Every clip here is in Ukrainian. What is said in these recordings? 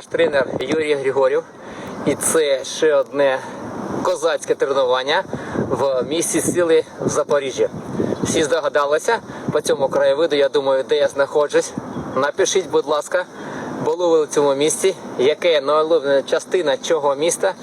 ваш тренер Юрій Григорів. І це ще одне козацьке тренування в місті сили в Запоріжжі. Всі здогадалися по цьому краєвиду, я думаю, де я знаходжусь. Напишіть, будь ласка, були ви у цьому місті, яке найулюблена частина чого міста.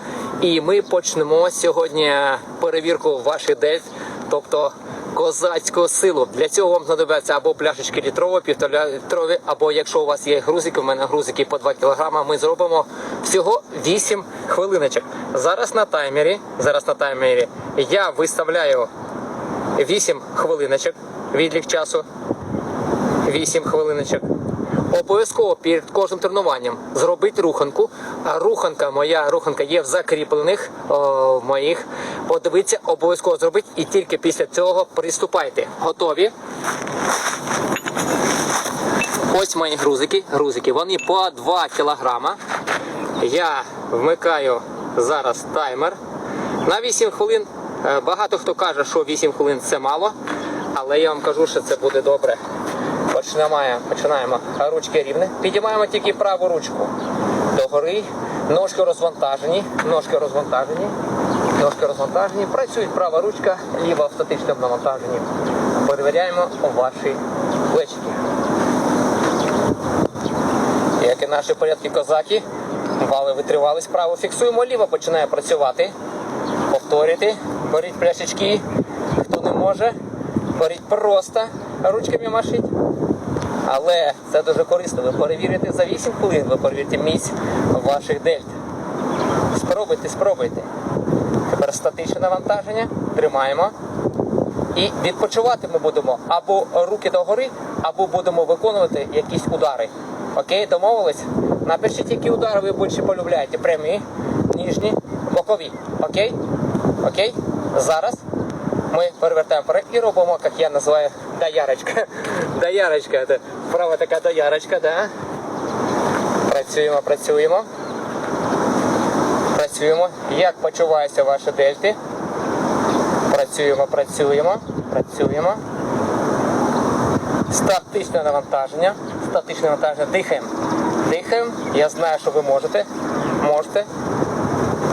І ми почнемо сьогодні перевірку ваших дельт, тобто козацьку силу. Для цього вам знадобляться або пляшечки літрові, півтора літрові, або якщо у вас є грузики, у мене грузики по 2 кг, ми зробимо всього 8 хвилиночок. Зараз на таймері, зараз на таймері я виставляю 8 хвилиночок, відлік часу. 8 хвилиночок. Обов'язково перед кожним тренуванням зробити руханку. А руханка, моя руханка є в закріплених о, моїх. Подивіться, обов'язково зробити і тільки після цього приступайте. Готові? Ось мої грузики. Грузики. Вони по 2 кілограма. Я вмикаю зараз таймер на 8 хвилин. Е, Багато хто каже, що 8 хвилин це мало, але я вам кажу, що це буде добре. Починаємо, починаємо. Ручки рівні. Підіймаємо тільки праву ручку догори. Ножки розвантажені. Ножки розвантажені. Ножки розвантажені. Працює права ручка, ліва в статичному навантаженні. Перевіряємо ваші плечики. Як і наші порядки козаки, вали витривались, право фіксуємо, ліво починає працювати. Повторюйте, беріть пляшечки, хто не може, беріть просто, ручками машіть. Але це дуже корисно. Ви перевірите за 8 хвилин, ви перевірите місць ваших дельт. Спробуйте, спробуйте. Тепер статичне навантаження, тримаємо. І відпочивати ми будемо або руки догори, або будемо виконувати якісь удари. Окей, домовились? Напишіть, які удари ви більше полюбляєте. Прямі, ніжні, бокові. Окей? Окей? Зараз ми перевертаємо вперед і робимо, як я називаю, доярочка. Доярочка. Права така доярочка, да? Працюємо, працюємо. Працюємо. Як почуваються ваші дельти? Працюємо, працюємо, працюємо. Статичне навантаження. Статичне навантаження. Дихаємо. Дихаємо. Я знаю, що ви можете. Можете.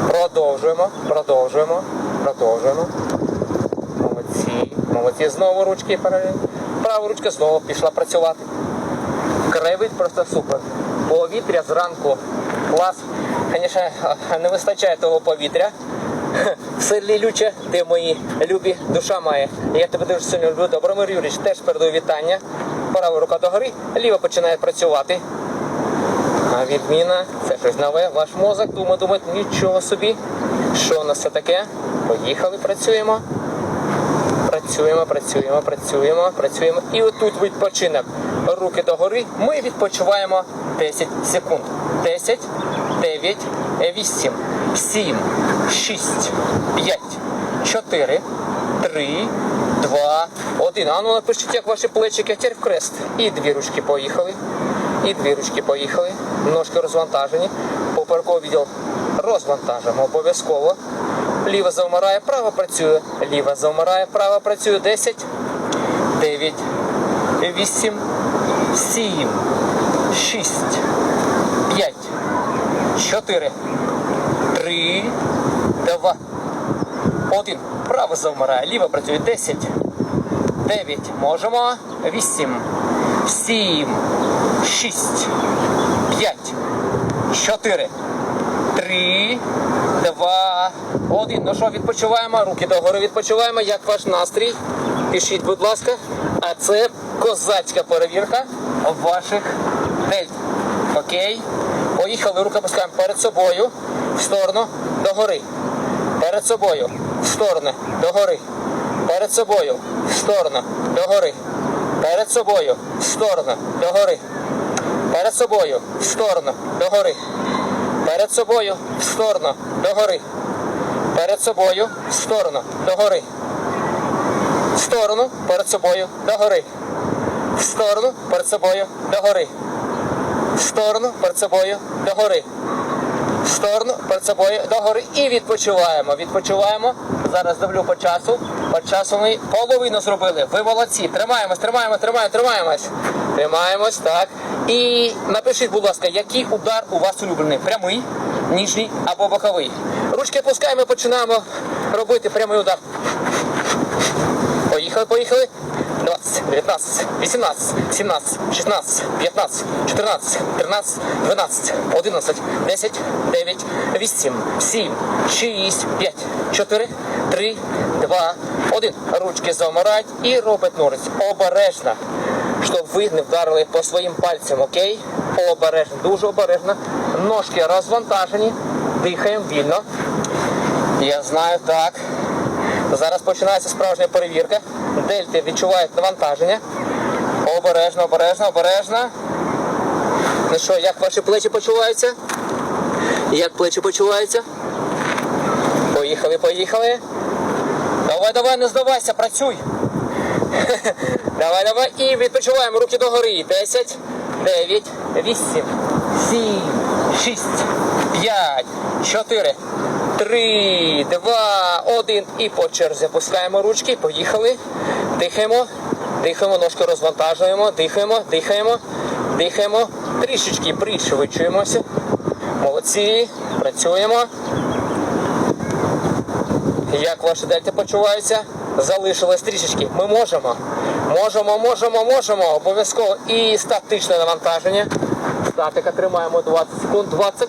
Продовжуємо, продовжуємо. Молодці. Молодці. Знову ручки паралельно. Права ручка знову пішла працювати. Краєвид просто супер. Повітря зранку. Клас. Звісно, не вистачає того повітря. Все лілюче, ти мої любі, душа має. Я тебе дуже сильно люблю. Добромир Юрійович теж передаю вітання. Права рука догори, ліва починає працювати. А відміна, це щось нове. Ваш мозок думає, думає, нічого собі. Що у нас це таке? Поїхали, працюємо. Працюємо, працюємо, працюємо, працюємо. І отут відпочинок. Руки догори. Ми відпочиваємо 10 секунд. 10, 9, 8, 7, 6, 5, 4, 3, 2, 1. А ну напишіть, як ваші плечики, а в крест. І дві ручки поїхали. І дві ручки поїхали. Ножки розвантажені. Поперековий відділ розвантажимо обов'язково. Ліва завмирає, права працює. Ліва завмирає, права працює. 10, 9, 8, 7, 6, 5, 4, 3, 2, 1. Право завмирає, ліва працює. 10, 9, можемо. 8, 7, 6, 5, 4, 3, 2, 1. Ну що, відпочиваємо, руки догори відпочиваємо. Як ваш настрій? Пишіть, будь ласка. А це козацька перевірка ваших дельт. Окей? Поїхали, руки пускаємо перед собою, в сторону, догори. Перед собою, в сторону, догори. Перед собою, в сторону, догори. Перед собою, в сторону, догори. Перед собою, в сторону, догори. Перед собою, в сторону, догори. Перед собою, в сторону, догори. В сторону, перед собою, догори. В сторону, перед собою, догори. В сторону, перед собою, догори. В сторону, перед собою, догори. І відпочиваємо. Відпочиваємо. Зараз дивлю по часу. По часу ми половину зробили. Ви молодці. Тримаємось, тримаємо, тримаємо, тримаємось. Тримаємось, так. І напишіть, будь ласка, який удар у вас улюблений? Прямий, ніжній або боковий. Ручки опускаємо і починаємо робити прямий удар. Поїхали, поїхали. 20, 19, 18, 17, 16, 15, 14, 13, 12, 11, 10, 9, 8, 7, 6, 5, 4, 3, 2, 1. Ручки замирають і робить норець. Обережно, щоб ви не вдарили по своїм пальцям, окей? Обережно, дуже обережно. Ножки розвантажені, дихаємо вільно. Я знаю, так. Зараз починається справжня перевірка. Дельти відчувають навантаження. Обережно, обережно, обережно. Ну що, як ваші плечі почуваються? Як плечі почуваються? Поїхали, поїхали. Давай, давай, не здавайся, працюй. Давай, давай. І відпочиваємо руки догори. 10, 9, 8, 7, 6, 5, 4, 3, 2, 1. І по черзі опускаємо ручки. Поїхали. Дихаємо. Дихаємо, ножки розвантажуємо. Дихаємо, дихаємо, дихаємо. Трішечки пришвидшуємося. Молодці. Працюємо. Як ваші дельти почуваються? Залишилось трішечки. Ми можемо. Можемо, можемо, можемо. Обов'язково. І статичне навантаження. Статика тримаємо 20 секунд. 20,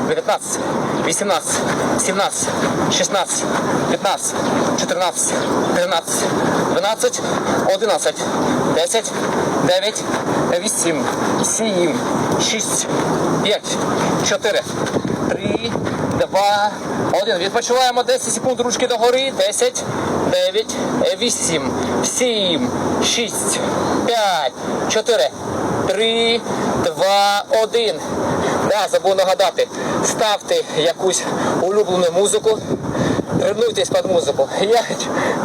19, 18, 17, 16, 15, 14, 13, 12, 11, 10, 9, 8, 7, 6, 5, 4, 3, 2, 1. Відпочиваємо 10 секунд ручки догори. 10, 9, 8, 7, 6, 5, 4, 3, 2, 1. Да, забув нагадати. Ставте якусь улюблену музику. Тренуйтесь під музику. Я,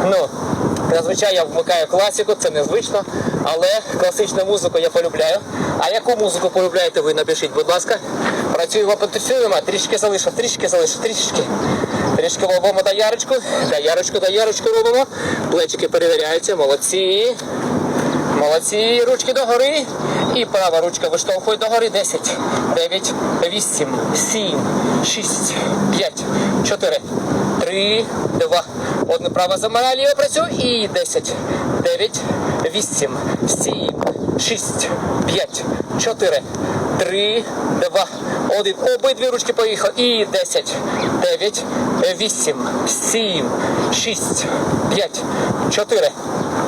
ну, зазвичай я вмикаю класику, це незвично, але класичну музику я полюбляю. А яку музику полюбляєте ви, напишіть, будь ласка. Працюємо, потанцюємо, трішки залишив, трішки залишив, трішки. Трішки робимо доярочку, доярочку, доярочку робимо. Плечики перевіряються, молодці. Молодці, ручки догори. І права ручка виштовхує догори. 10, 9, 8, 7, 6, 5, 4, 3, 2. Одне право замирає, ліво працює. І 10, 9, 8, 7, 6, 5, 4, 3, 2, 1. Обидві ручки поїхали. І 10, 9, 8, 7, 6, 5, 4, 3,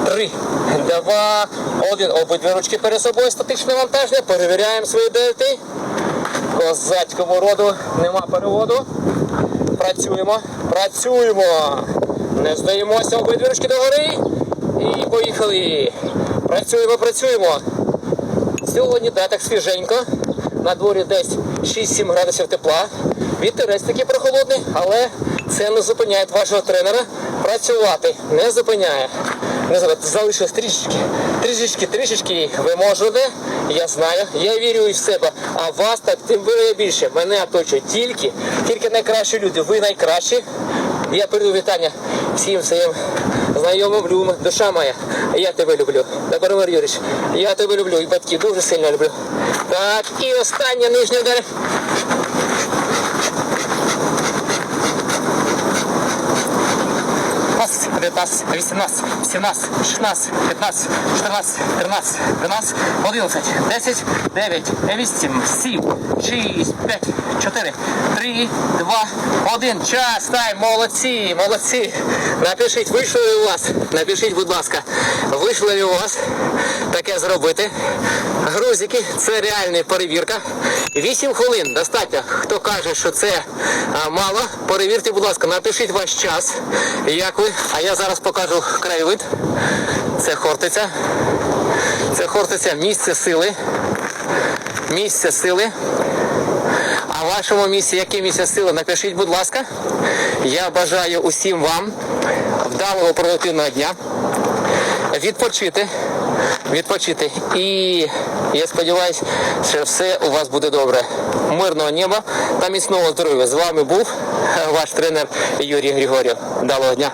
2, 1. Обидві ручки перед собою. Статичне навантаження. Перевіряємо свої дельти. Козацькому роду нема переводу. Працюємо, працюємо. Не здаємося, обидві ручки догори. І поїхали. Працюємо, працюємо. Сьогодні да, так свіженько. На дворі десь 6-7 градусів тепла. Вітерець такий прохолодний, але це не зупиняє вашого тренера працювати. Не зупиняє. Не. Залишилось трішечки, трішечки, трішечки. Ви можете. Я знаю, я вірю і в себе. А вас так тим більше більше. Мене оточують тільки, тільки найкращі люди. Ви найкращі. Я передаю вітання всім своїм знайомим, любим, душа моя. Я тебе люблю. Добромир Юрійович, я тебе люблю і батьків дуже сильно люблю. Так, і остання нижня удар. 19, 18, 17, 16, 15, 14, 13, 12, 11, 10, 9, 8, 7, 6, 5, 4, 3, 2, 1. Час, тайм, молодці, молодці. Напишіть, ли у вас? Напишіть, будь ласка, вийшло ли у вас таке зробити? Грузики, це реальна перевірка. 8 хвилин достатньо. Хто каже, що це а, мало, перевірте, будь ласка, напишіть ваш час. Як ви? А я зараз покажу краєвид. Це Хортиця. Це Хортиця місце сили. Місце сили. А вашому місці яке місце сили? Напишіть, будь ласка. Я бажаю усім вам вдалого продуктивного дня. Відпочити. Відпочити. І я сподіваюся, що все у вас буде добре. Мирного неба та міцного здоров'я. З вами був ваш тренер Юрій Григорів. Далого дня.